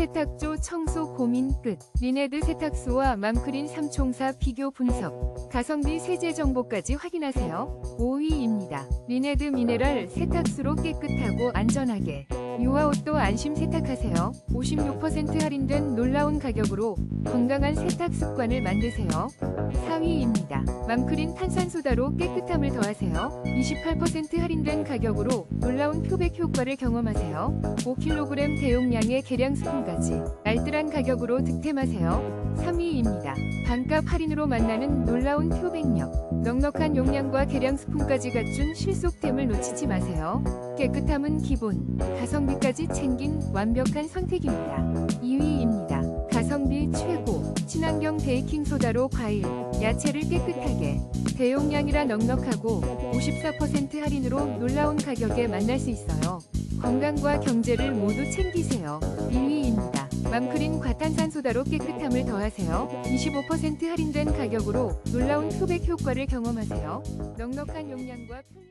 세탁조 청소 고민 끝. 리네드 세탁소와 맘크린 3총사 비교 분석. 가성비 세제 정보까지 확인하세요. 5위입니다. 리네드 미네랄 세탁수로 깨끗하고 안전하게. 유아 옷도 안심 세탁하세요. 56% 할인된 놀라운 가격으로 건강한 세탁 습관을 만드세요. 4위입니다. 맘크린 탄산소다로 깨끗함을 더하세요. 28% 할인된 가격으로 놀라운 표백 효과를 경험하세요. 5kg 대용량의 계량 스푼까지 알뜰한 가격으로 득템하세요. 3위입니다. 반값 할인으로 만나는 놀라운 표백력. 넉넉한 용량과 계량 스푼까지 갖춘 실 속템을 놓치지 마세요. 깨끗함은 기본, 가성비까지 챙긴 완벽한 선택입니다. 2위입니다. 가성비 최고, 친환경 베이킹 소다로 과일, 야채를 깨끗하게, 대용량이라 넉넉하고 54% 할인으로 놀라운 가격에 만날 수 있어요. 건강과 경제를 모두 챙기세요. 2위입니다. 맘크린 과탄산소다로 깨끗함을 더하세요. 25% 할인된 가격으로 놀라운 표백 효과를 경험하세요. 넉넉한 용량과 편리